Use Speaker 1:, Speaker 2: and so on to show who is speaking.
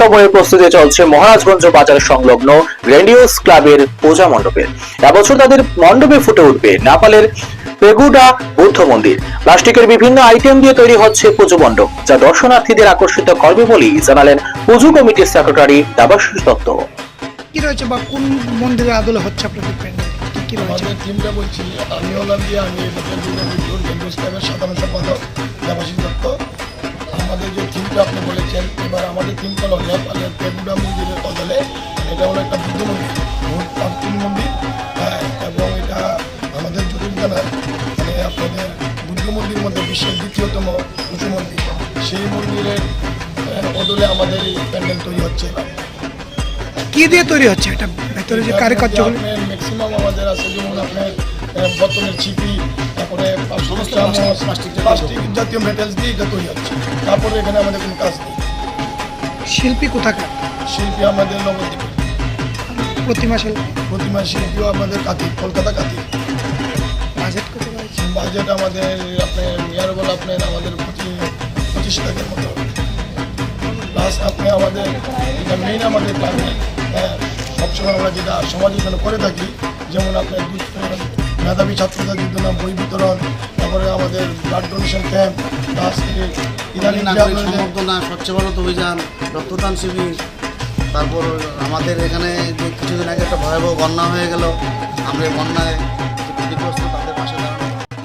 Speaker 1: সময়ে প্রস্তুতি চলছে মহারাজগঞ্জ বাজার সংলগ্ন গ্র্যান্ডিওস ক্লাবের পূজা মণ্ডপের এবছর তাদের মণ্ডপে ফুটে উঠবে নেপালের পেগুডা বৌদ্ধ মন্দির। প্লাস্টিকের বিভিন্ন আইটেম দিয়ে তৈরি হচ্ছে পুজো মণ্ডপ যা দর্শনার্থীদের আকর্ষিত করবে বলেই জানালেন পুজো কমিটির সেক্রেটারি দেবাশিস দত্ত।
Speaker 2: কি রয়েছে বা কোন মন্দিরের আদলে হচ্ছে আপনাদের প্যান্ডেল? কি কি রয়েছে?
Speaker 3: আমাদের টিমটা বলছি আমি হলাম দিয়ে আমি এটাকে দুর্গা আমাদের যে থিমটা আপনি বলেছেন এবার আমাদের থিম হলো নেপালের পেগুডা মন্দিরের বদলে এটা হলো একটা বুদ্ধ মন্দির বহুত প্রাচীন মন্দির। হ্যাঁ, এবং এটা আমাদের জ্যোতির্গানার মানে আপনাদের বুদ্ধ মন্দির মধ্যে বিশ্বের দ্বিতীয়তম উঁচু মন্দির। সেই মন্দিরের বদলে আমাদের এই প্যান্ডেল তৈরি হচ্ছে
Speaker 2: কি দিয়ে তৈরি হচ্ছে এটা? ভেতরে যে কারুকার্যগুলো
Speaker 3: ম্যাক্সিমাম আমাদের আছে যেমন আপনার বোতলের চিপি তারপরে প্লাস্টিক প্লাস্টিক জাতীয় মেটেলস দিয়ে এটা তৈরি হচ্ছে তারপরে এখানে আমাদের কোনো কাজ নেই।
Speaker 2: শিল্পী কোথাকার?
Speaker 3: শিল্পী আমাদের নবদ্বীপ।
Speaker 2: প্রতিমা শিল্পী?
Speaker 3: প্রতিমা শিল্পীও আমাদের কাতি কলকাতা কাতি
Speaker 2: বাজেট কত রয়েছে?
Speaker 3: বাজেট আমাদের আপনার ইয়ার বলে আপনার আমাদের পঁচিশ পঁচিশ লাখের মতো। প্লাস আপনি আমাদের এটা মেইন আমাদের ক্লাবে হ্যাঁ সবসময় আমরা যেটা সমাজের জন্য করে থাকি যেমন আপনার দুধ মেধাবী ছাত্রদের জন্য বই বিতরণ তারপরে আমাদের ব্লাড ডোনেশন ক্যাম্প প্লাস ইদানিং
Speaker 4: সম্বর্ধনা স্বচ্ছ ভারত অভিযান রক্তদান শিবির তারপর আমাদের এখানে যে কিছুদিন আগে একটা ভয়াবহ বন্যা হয়ে গেল আমরা বন্যায়